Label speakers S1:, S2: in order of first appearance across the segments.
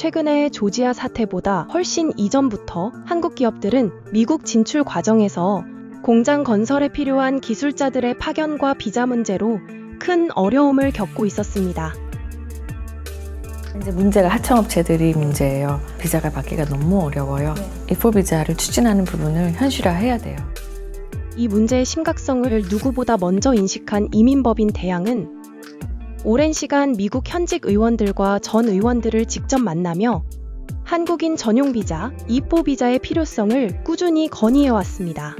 S1: 최근의 조지아 사태보다 훨씬 이전부터 한국 기업들은 미국 진출 과정에서 공장 건설에 필요한 기술자들의 파견과 비자 문제로 큰 어려움을 겪고 있었습니다.
S2: 이제 문제가 하청업체들이 문제예요. 비자가 받기가 너무 어려워요. E4 비자를 추진하는 부분을 현실화해야 돼요.
S1: 이 문제의 심각성을 누구보다 먼저 인식한 이민법인 대양은 오랜 시간 미국 현직 의원들과 전 의원들을 직접 만나며 한국인 전용 비자, E4 비자의 필요성을 꾸준히 건의해왔습니다.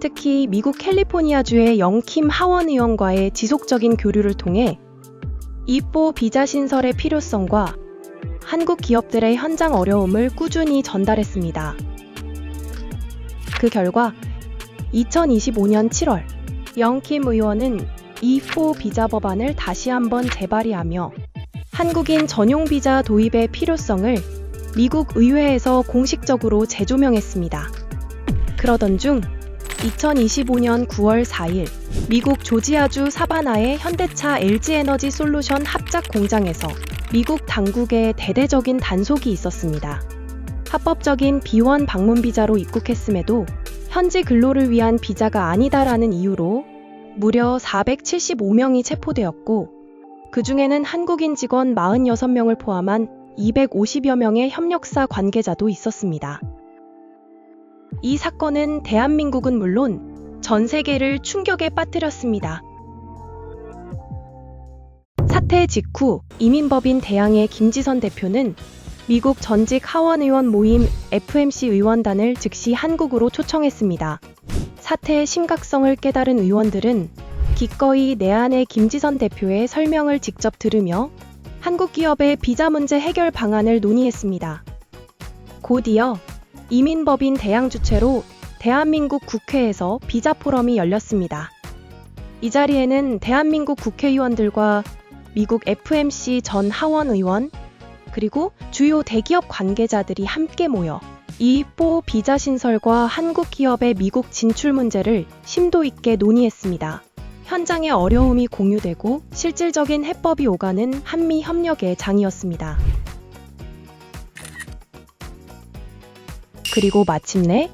S1: 특히 미국 캘리포니아주의 영킴 하원 의원과의 지속적인 교류를 통해 E4 비자 신설의 필요성과 한국 기업들의 현장 어려움을 꾸준히 전달했습니다. 그 결과 2025년 7월 영킴 의원은 E4 비자 법안을 다시 한번 재발의하며 한국인 전용 비자 도입의 필요성을 미국 의회에서 공식적으로 재조명했습니다. 그러던 중 2025년 9월 4일 미국 조지아주 사바나의 현대차 LG에너지 솔루션 합작 공장에서 미국 당국의 대대적인 단속이 있었습니다. 합법적인 비원 방문 비자로 입국했음에도 현지 근로를 위한 비자가 아니다라는 이유로 무려 475명이 체포되었고 그 중에는 한국인 직원 46명을 포함한 250여 명의 협력사 관계자도 있었습니다. 이 사건은 대한민국은 물론 전 세계를 충격에 빠뜨렸습니다. 사태 직후 이민법인 대양의 김지선 대표는 미국 전직 하원 의원 모임 FMC 의원단을 즉시 한국으로 초청했습니다. 사태의 심각성을 깨달은 의원들은 기꺼이 내안의 김지선 대표의 설명을 직접 들으며 한국 기업의 비자 문제 해결 방안을 논의했습니다. 곧이어 이민법인 대양 주최로 대한민국 국회에서 비자 포럼이 열렸습니다. 이 자리에는 대한민국 국회의원들과 미국 FMC 전 하원 의원, 그리고 주요 대기업 관계자들이 함께 모여 이4 비자 신설과 한국 기업의 미국 진출 문제를 심도 있게 논의했습니다. 현장의 어려움이 공유되고 실질적인 해법이 오가는 한미 협력의 장이었습니다. 그리고 마침내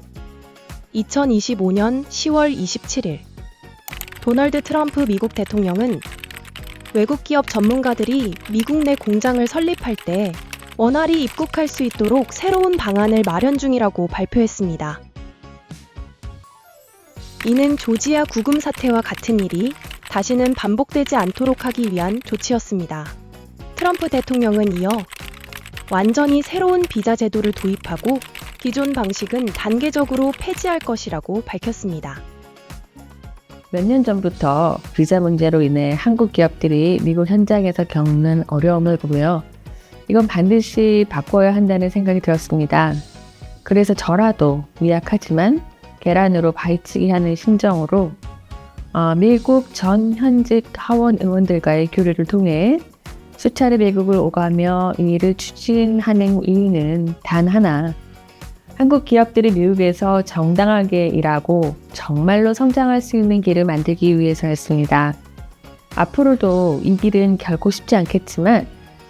S1: 2025년 10월 27일 도널드 트럼프 미국 대통령은 외국 기업 전문가들이 미국 내 공장을 설립할 때 원활히 입국할 수 있도록 새로운 방안을 마련 중이라고 발표했습니다. 이는 조지아 구금 사태와 같은 일이 다시는 반복되지 않도록 하기 위한 조치였습니다. 트럼프 대통령은 이어 완전히 새로운 비자 제도를 도입하고 기존 방식은 단계적으로 폐지할 것이라고 밝혔습니다.
S2: 몇 년 전부터 비자 문제로 인해 한국 기업들이 미국 현장에서 겪는 어려움을 보며 이건 반드시 바꿔야 한다는 생각이 들었습니다. 그래서 저라도 미약하지만 계란으로 바위치기 하는 심정으로 어, 미국 전 현직 하원 의원들과의 교류를 통해 수차례 미국을 오가며 이 일을 추진하는 이유는 단 하나. 한국 기업들이 미국에서 정당하게 일하고 정말로 성장할 수 있는 길을 만들기 위해서였습니다. 앞으로도 이 길은 결코 쉽지 않겠지만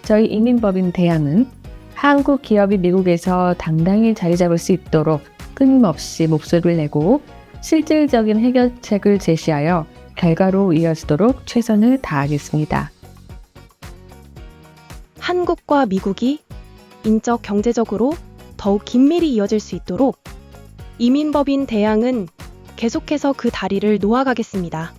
S2: 저희 이민법인 대양은 한국 기업이 미국에서 당당히 자리 잡을 수 있도록 끊임없이 목소리를 내고 실질적인 해결책을 제시하여 결과로 이어지도록 최선을 다하겠습니다.
S1: 한국과 미국이 인적 경제적으로 더욱 긴밀히 이어질 수 있도록 이민법인 대양은 계속해서 그 다리를 놓아가겠습니다.